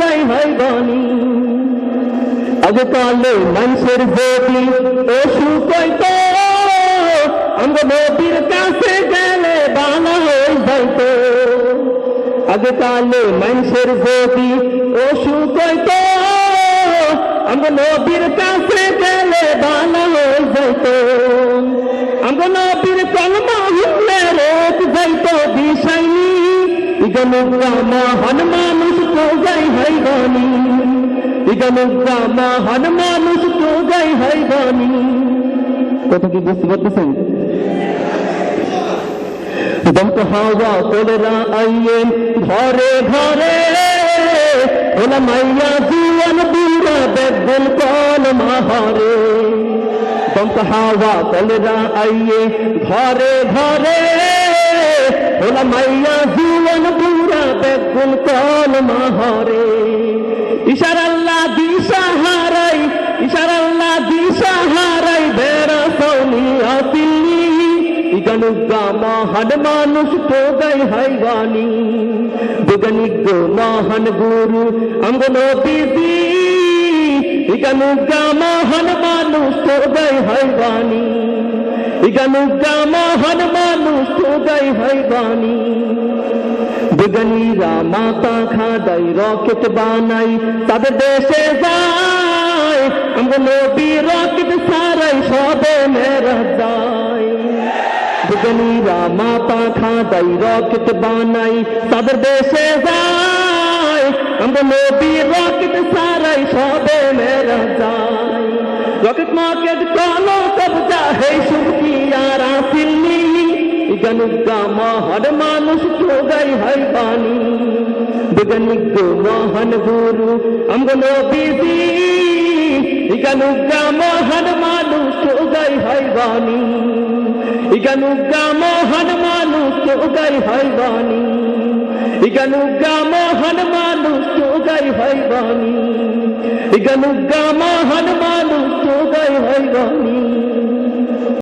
গাই হয় গানি আগকালে মানুষের যদি অসুখ হইতো আমরা নদীর কাছে গেলে বানা হয়ে যাইতো আগকালে মানুষের যদি অসুখ হইতো আমরা নদীর কাছে গেলে বানা হয়ে যাইতো আমরা নদীর কলমা হুকলে রোগ যাইতো বিষয়নি ইগনুকা মহান তো যাই ঘরে ঘরে। মাইয়া জীবন বুড়া বেদুল কল মাহারে। দমক হাওয়া তোলরা আইয়ে ঘরে ঘরে। মাইয়া জীবন বেদুল কল মাহারে। ইশার আল্লাহ দিশা হারাই, ইশার আল্লাহ দিশা হারাই বেড়া সৌনি আসিলি ইগানুগা মহান মানুষ তো গাই হাইবানি। বিজ্ঞানিক মহান গুরু অঙ্গন দিদি ইগানুগা মহান মানুষ তো গাই হাইবানি। ইগানুগা মহান মানুষ তো গাই হাইবানি। বিজ্ঞানীরা মাথা খাদাই রকেট বানাই তাদের দেশে যায় আমরা নবী রকেট সারাই সবে মেরা যায় বিজ্ঞানীরা মাথা খাদাই রকেট বানাই তাদের দেশে যায় আমরা নবী রকেট সারাই সবে মেরা যায় রকেট মার্কেট কালো কবজা হে সুখী আর আসিল্লি বিজ্ঞানিক মহান মানুষ চোগাই হয় বাণী বিজ্ঞানিক মহান গুরু আমরা নবীজি বিজ্ঞানিক মহান মানুষ চোগাই হয় বাণী বিজ্ঞানিক মহান মানুষ চোগাই হয় বাণী বিজ্ঞানিক মহান মানুষ চোগাই হয় বাণী বিজ্ঞানিক মহান মানুষ চোগাই হয় বাণী